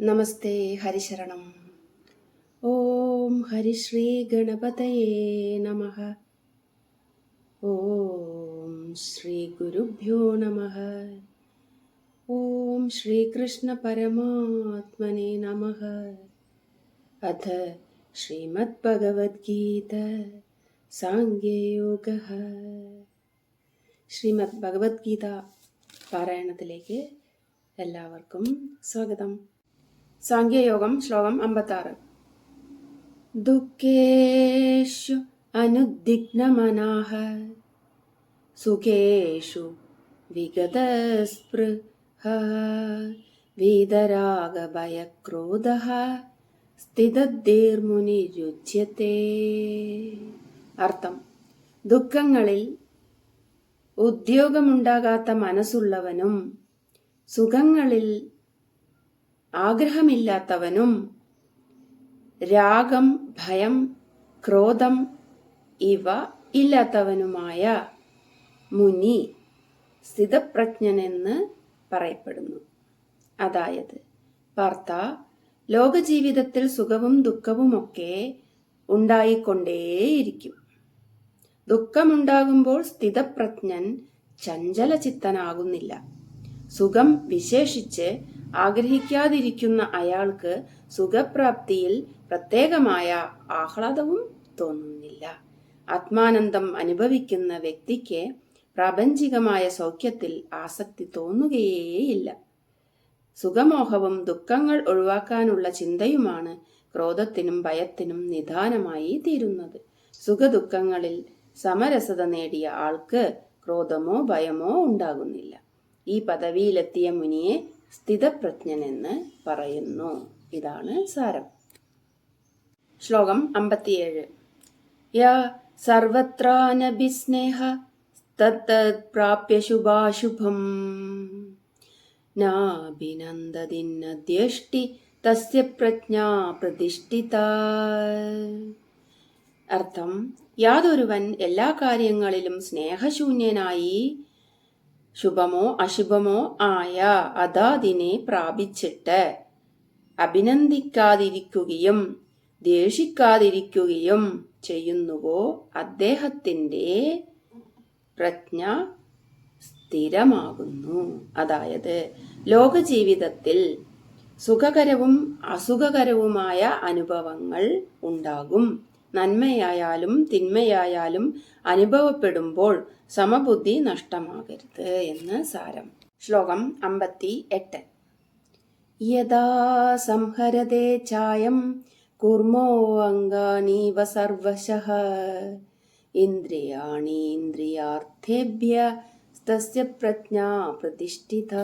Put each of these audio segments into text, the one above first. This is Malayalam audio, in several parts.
നമസ്തേ ഹരിശരണം. ഓം ഹരിശ്രീ ഗണപതയേ നമ. ഓം ശ്രീ ഗുരുഭ്യോ നമ. ഓം ശ്രീകൃഷ്ണ പരമാത്മനെ നമ. അഥ ശ്രീമദ്ഭഗവത്ഗീത സാങ്കേയോഗ. ശ്രീമദ് ഭഗവത്ഗീത പാരായണത്തിലേക്ക് എല്ലാവർക്കും സ്വാഗതം. സാങ്കേയോഗം ശ്ലോകം അമ്പത്താറ്. ദുഃഖേഷു അനുദ്വിഗ്നമനാഹ സുഖേഷു വിഗതസ്പൃഹ വീതരാഗഭയക്രോധ സ്ഥിതദ്ധീർമുനിരുച്യത്തെ അർത്ഥം ദുഃഖങ്ങളിൽ ഉദ്യോഗമുണ്ടാകാത്ത മനസ്സുള്ളവനും സുഖങ്ങളിൽ ആഗ്രഹമില്ലാത്തവനും രാഗം ഭയം ക്രോധം ഇവ ഇല്ലാത്തവനുമായ മുനി സ്ഥിതപ്രജ്ഞനെന്ന് പറയപ്പെടുന്നു. അതായത് പാർത്ത ലോകജീവിതത്തിൽ സുഖവും ദുഃഖവുമൊക്കെ ഉണ്ടായിക്കൊണ്ടേയിരിക്കും. ദുഃഖമുണ്ടാകുമ്പോൾ സ്ഥിതപ്രജ്ഞൻ ചഞ്ചലചിത്തനാകുന്നില്ല. സുഖം വിശേഷിച്ച് ആഗ്രഹിക്കാതിരിക്കുന്ന അയാൾക്ക് സുഖപ്രാപ്തിയിൽ പ്രത്യേകമായ ആഹ്ലാദവും തോന്നുന്നില്ല. ആത്മാനന്ദം അനുഭവിക്കുന്ന വ്യക്തിക്ക് പ്രാപഞ്ചികമായ സൗഖ്യത്തിൽ ആസക്തി തോന്നുകയേയില്ല. സുഖമോഹവും ദുഃഖങ്ങൾ ഒഴിവാക്കാനുള്ള ചിന്തയുമാണ് ക്രോധത്തിനും ഭയത്തിനും നിദാനമായി തീരുന്നത്. സുഖദുഃഖങ്ങളിൽ സമരസത നേടിയ ആൾക്ക് ക്രോധമോ ഭയമോ ഉണ്ടാകുന്നില്ല. ഈ പദവിയിലെത്തിയ മുനിയെ സ്ഥിതപ്രജ്ഞനെന്ന് പറയുന്നു. ഇതാണ് സാരം. ശ്ലോകം അമ്പത്തിയേഴ്. യ സർവത്രാനഭിസ്നേഹ തത്തത് പ്രാപ്യ ശുഭാശുഭം. നാഭിനന്ദതിന്നദ്യഷ്ടി തസ്യ പ്രജ്ഞാ പ്രതിഷ്ഠിത. അർത്ഥം യാതൊരുവൻ എല്ലാ കാര്യങ്ങളിലും സ്നേഹശൂന്യനായി ശുഭമോ അശുഭമോ ആയ അതാതിനെ പ്രാപിച്ചിട്ട് അഭിനന്ദിക്കാതിരിക്കുകയും ദേഷിക്കാതിരിക്കുകയും ചെയ്യുന്നുവോ അദ്ദേഹത്തിന്റെ പ്രജ്ഞ സ്ഥിരമാകുന്നു. അതായത് ലോകജീവിതത്തിൽ സുഖകരവും അസുഖകരവുമായ അനുഭവങ്ങൾ ഉണ്ടാകും. നന്മയായാലും തിന്മയായാലും അനുഭവപ്പെടുമ്പോൾ സമബുദ്ധി നഷ്ടമാകരുത് എന്ന് സാരം. ശ്ലോകം അമ്പത്തി എട്ട് യഥാ സംഹരതേ ചായം കുർമോ അംഗാനീവ സർവശഃ. ഇന്ദ്രിയാണീന്ദ്രിയാർത്ഥേഭ്യ തസ്യ പ്രജ്ഞാ പ്രതിഷ്ഠിത.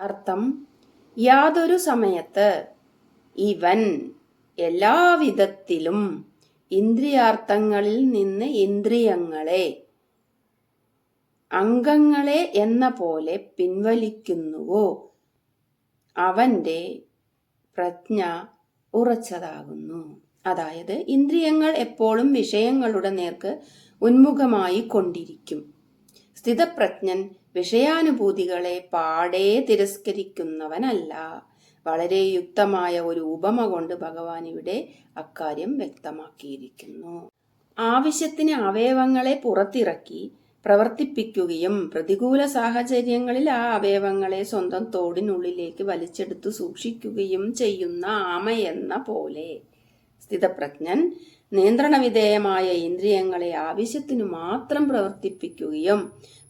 അർത്ഥം യാതൊരു സമയത്ത് ഇവൻ എല്ലാവിധത്തിലും ഇന്ദ്രിയാർത്ഥങ്ങളിൽ നിന്ന് ഇന്ദ്രിയങ്ങളെ അംഗങ്ങളെ എന്ന പോലെ പിൻവലിക്കുന്നുവോ അവന്റെ പ്രജ്ഞ ഉറച്ചതാകുന്നു. അതായത് ഇന്ദ്രിയങ്ങൾ എപ്പോഴും വിഷയങ്ങളുടെ നേർക്ക് ഉന്മുഖമായി കൊണ്ടിരിക്കും. സ്ഥിതപ്രജ്ഞൻ വിഷയാനുഭൂതികളെ പാടേ തിരസ്കരിക്കുന്നവനല്ല. വളരെ യുക്തമായ ഒരു ഉപമ കൊണ്ട് ഭഗവാൻ ഇവിടെ അക്കാര്യം വ്യക്തമാക്കിയിരിക്കുന്നു. ആവശ്യത്തിന് അവയവങ്ങളെ പുറത്തിറക്കി പ്രവർത്തിപ്പിക്കുകയും പ്രതികൂല സാഹചര്യങ്ങളിൽ ആ അവയവങ്ങളെ സ്വന്തം തോടിനുള്ളിലേക്ക് വലിച്ചെടുത്ത് സൂക്ഷിക്കുകയും ചെയ്യുന്ന ആമയെന്ന പോലെ. സ്ഥിതപ്രജ്ഞൻ നിയന്ത്രണവിധേയമായ ഇന്ദ്രിയങ്ങളെ ആവശ്യത്തിനു മാത്രം പ്രവർത്തിപ്പിക്കുകയും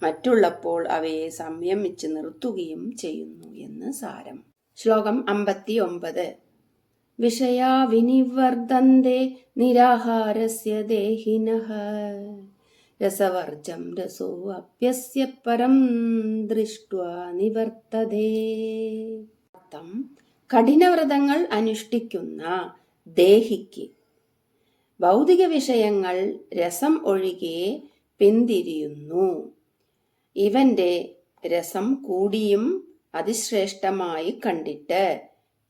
മറ്റുള്ളപ്പോൾ അവയെ സംയമിച്ച് നിർത്തുകയും ചെയ്യുന്നു എന്ന് സാരം. ശ്ലോകം അമ്പത്തി ഒമ്പത് വിഷയാ വിനിവർദ്ധന്തേ നിരാഹാരസ്യ ദേഹിനഃ. രസവർജം രസോ അപ്യസ്യ പരം ദൃഷ്ട്വാ നിവർത്തതേ. അർത്ഥം കഠിനവ്രതങ്ങൾ അനുഷ്ഠിക്കുന്ന ദേഹിക്ക്. ഭൗതിക വിഷയങ്ങൾ രസം ഒഴികെ പിന്തിരിയുന്നു. ഇവന്റെ രസം കൂടിയും അതിശ്രേഷ്ഠമായി കണ്ടിട്ട്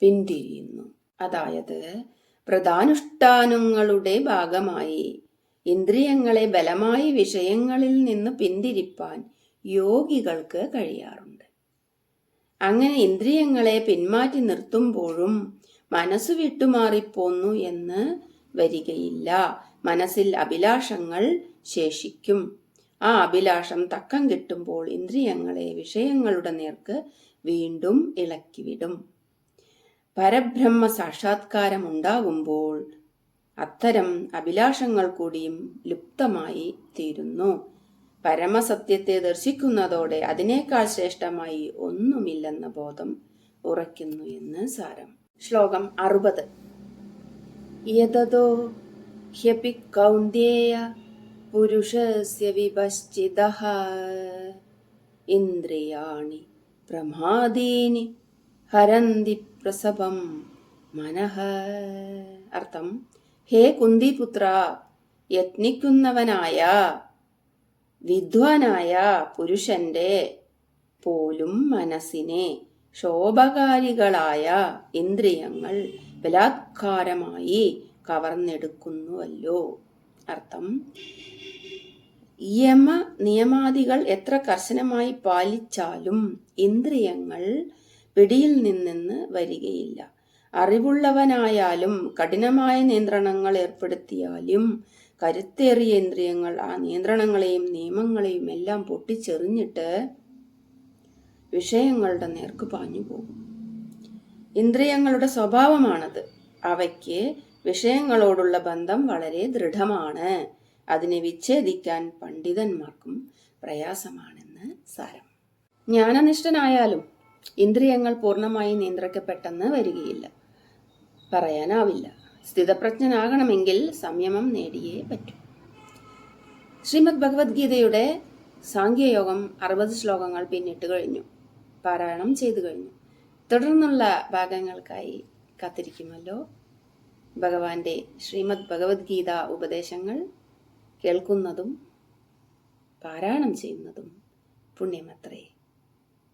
പിന്തിരിയുന്നു. അതായത് പ്രധാനുഷ്ഠാനങ്ങളുടെ ഭാഗമായി ഇന്ദ്രിയങ്ങളെ ബലമായി വിഷയങ്ങളിൽ നിന്ന് പിന്തിരിപ്പാൻ യോഗികൾക്ക് കഴിയാറുണ്ട്. അങ്ങനെ ഇന്ദ്രിയങ്ങളെ പിന്മാറ്റി നിർത്തുമ്പോഴും മനസ്സ് വിട്ടുമാറിപ്പോന്നു എന്ന് വരികയില്ല. മനസ്സിൽ അഭിലാഷങ്ങൾ ശേഷിക്കും. ആ അഭിലാഷം തക്കം കിട്ടുമ്പോൾ ഇന്ദ്രിയങ്ങളെ വിഷയങ്ങളുടെ നേർക്ക് വീണ്ടും ഇളക്കിവിടും. പരബ്രഹ്മ സാക്ഷാത്കാരം ഉണ്ടാകുമ്പോൾ അത്തരം അഭിലാഷങ്ങൾ കൂടിയും ലുപ്തമായി തീരുന്നു. പരമസത്യത്തെ ദർശിക്കുന്നതോടെ അതിനേക്കാൾ ശ്രേഷ്ഠമായി ഒന്നുമില്ലെന്ന ബോധം ഉറയ്ക്കുന്നു എന്ന് സാരം. ശ്ലോകം അറുപത്. യതോ ഹ്യപി കൗന്ദേയ പുരുഷസ്യ വിഭശ്ചിത ഇന്ദ്രിയാണി പ്രമാദീനി ഹരന്തി പ്രസവം മനഃ. അർത്ഥം ഹേ കുന്തിപുത്ര യത്നിക്കുന്നവനായ വിദ്വാനായ പുരുഷന്റെ പോലും മനസ്സിനെ ശോഭകാരികളായ ഇന്ദ്രിയങ്ങൾ ബലാത്കാരമായി കവർന്നെടുക്കുന്നുവല്ലോ. അർത്ഥം യമ നിയമാദികൾ എത്ര കർശനമായി പാലിച്ചാലും ഇന്ദ്രിയങ്ങൾ പിടിയിൽ നിന്നെന്ന് വരികയില്ല. അറിവുള്ളവനായാലും കഠിനമായ നിയന്ത്രണങ്ങൾ ഏർപ്പെടുത്തിയാലും കരുത്തേറിയ ഇന്ദ്രിയങ്ങൾ ആ നിയന്ത്രണങ്ങളെയും നിയമങ്ങളെയും എല്ലാം പൊട്ടിച്ചെറിഞ്ഞിട്ട് വിഷയങ്ങളുടെ നേർക്ക് പാഞ്ഞു പോകും. ഇന്ദ്രിയങ്ങളുടെ സ്വഭാവമാണത്. അവയ്ക്ക് വിഷയങ്ങളോടുള്ള ബന്ധം വളരെ ദൃഢമാണ്. അതിനെ വിച്ഛേദിക്കാൻ പണ്ഡിതന്മാർക്കും പ്രയാസമാണെന്ന് സാരം. ജ്ഞാനനിഷ്ഠനായാലും ഇന്ദ്രിയങ്ങൾ പൂർണമായി നിയന്ത്രിക്കപ്പെട്ടെന്ന് വരികയില്ല. പറയാനാവില്ല. സ്ഥിതപ്രജ്ഞനാകണമെങ്കിൽ സംയമം നേടിയേ പറ്റൂ. ശ്രീമദ് ഭഗവത്ഗീതയുടെ സാഖ്യയോഗം അറുപത് ശ്ലോകങ്ങൾ പിന്നിട്ട് കഴിഞ്ഞു. പാരായണം ചെയ്തു കഴിഞ്ഞു. തുടർന്നുള്ള ഭാഗങ്ങൾക്കായി കാത്തിരിക്കുമല്ലോ. ഭഗവാന്റെ ശ്രീമദ് ഭഗവത്ഗീത ഉപദേശങ്ങൾ കേൾക്കുന്നതും പാരായണം ചെയ്യുന്നതും പുണ്യമത്രേ.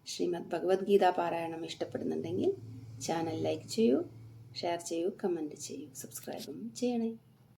ശ്രീമദ് ഭഗവത്ഗീത പാരായണം ഇഷ്ടപ്പെടുന്നുണ്ടെങ്കിൽ ചാനൽ ലൈക്ക് ചെയ്യൂ ഷെയർ ചെയ്യൂ കമന്റ് ചെയ്യൂ സബ്സ്ക്രൈബും ചെയ്യണേ.